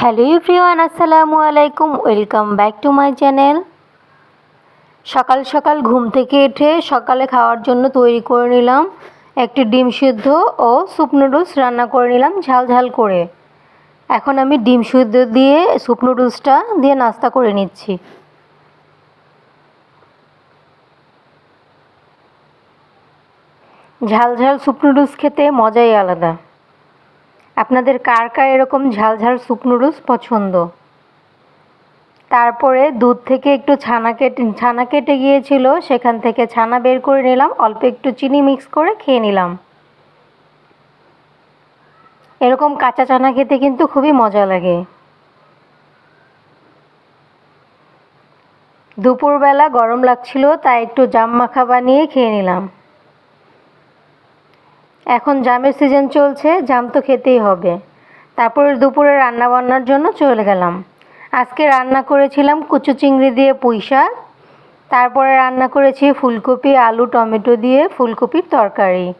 Hello everyone, আসসালামু আলাইকুম, welcome back to my channel. সকাল সকাল ঘুম থেকে উঠে সকালে খাওয়ার জন্য তৈরি করে নিলাম একটি ডিম সিদ্ধ ও স্যুপ নুডলস রান্না করে নিলাম ঝাল ঝাল করে। এখন আমি ডিম সিদ্ধ দিয়ে স্যুপ নুডলসটা দিয়ে নাস্তা করে নিচ্ছি। ঝাল ঝাল স্যুপ নুডলস খেতে মজাই আলাদা। আপনাদের কার কার এরকম ঝালঝাল ঝাল স্যুপ নুডলস পছন্দ? তারপরে দুধ থেকে একটু ছানা কেটে ছানা কেটে গিয়েছিল, সেখান থেকে ছানা বের করে নিলাম, অল্প একটু চিনি মিক্স করে খেয়ে নিলাম। এরকম কাঁচা চানা খেতে কিন্তু খুবই মজা লাগে। দুপুরবেলা গরম লাগছিল, তাই একটু জাম মাখা বানিয়ে খেয়ে নিলাম। এখন জামের সিজন চলছে, জাম তো খেতেই হবে। তারপরে দুপুরে রান্না বান্নার জন্য চলে গেলাম। আজকে রান্না করেছিলাম কুচু চিংড়ি দিয়ে পুঁই তারপরে রান্না করেছি ফুলকপি, আলু, টমেটো দিয়ে ফুলকপির তরকারি।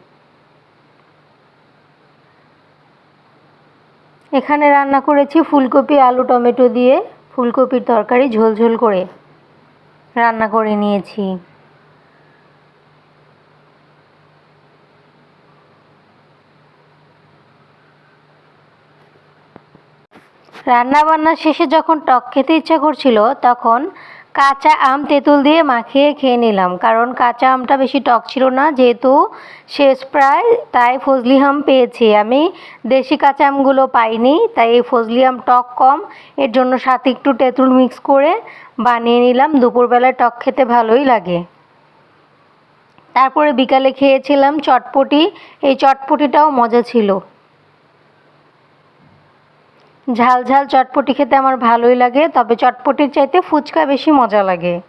এখানে রান্না করেছি ফুলকপি, আলু, টমেটো দিয়ে ফুলকপির তরকারি ঝোল ঝোল করে রান্না করে নিয়েছি। রান্না বান্না শেষে যখন টক খেতে ইচ্ছা করছিল, তখন কাঁচা আম তেঁতুল দিয়ে মাখিয়ে খেয়ে নিলাম। কারণ কাঁচা আমটা বেশি টক ছিল না, যেহেতু শেষ প্রায় তাই ফজলি আম পেয়েছি। আমি দেশি কাঁচা আমগুলো পাইনি, তাই এই ফজলি আম টক কম। এর জন্য সাথে একটু তেঁতুল মিক্স করে বানিয়ে নিলাম। দুপুরবেলায় টক খেতে ভালোই লাগে। তারপরে বিকালে খেয়েছিলাম চটপটি। এই চটপটিটাও মজা ছিল। ঝাল ঝাল চটপটি খেতে আমার ভালোই লাগে, তবে চটপটির চাইতে ফুচকা বেশি মজা লাগে।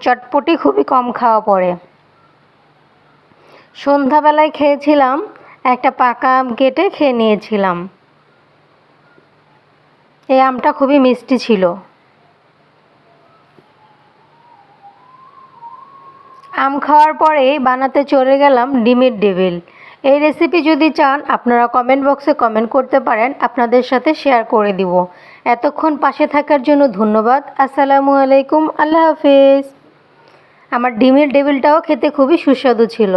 চটপটি খুবই কম খাওয়া পড়ে। সন্ধ্যাবেলায় খেয়েছিলাম, একটা পাকা আম কেটে খেয়ে নিয়েছিলাম। এই আমটা খুবই মিষ্টি ছিল। আম খাওয়ার পরেই বানাতে চলে গেলাম ডিমের ডেভিল এই রেসিপি যদি চান, আপনারা কমেন্ট বক্সে কমেন্ট করতে পারেন, আপনাদের সাথে শেয়ার করে দিব। এতক্ষণ পাশে থাকার জন্য ধন্যবাদ। আসসালামু আলাইকুম, আল্লাহ হাফিজ। আমার ডিমের ডেবিলটাও খেতে খুবই সুস্বাদু ছিল।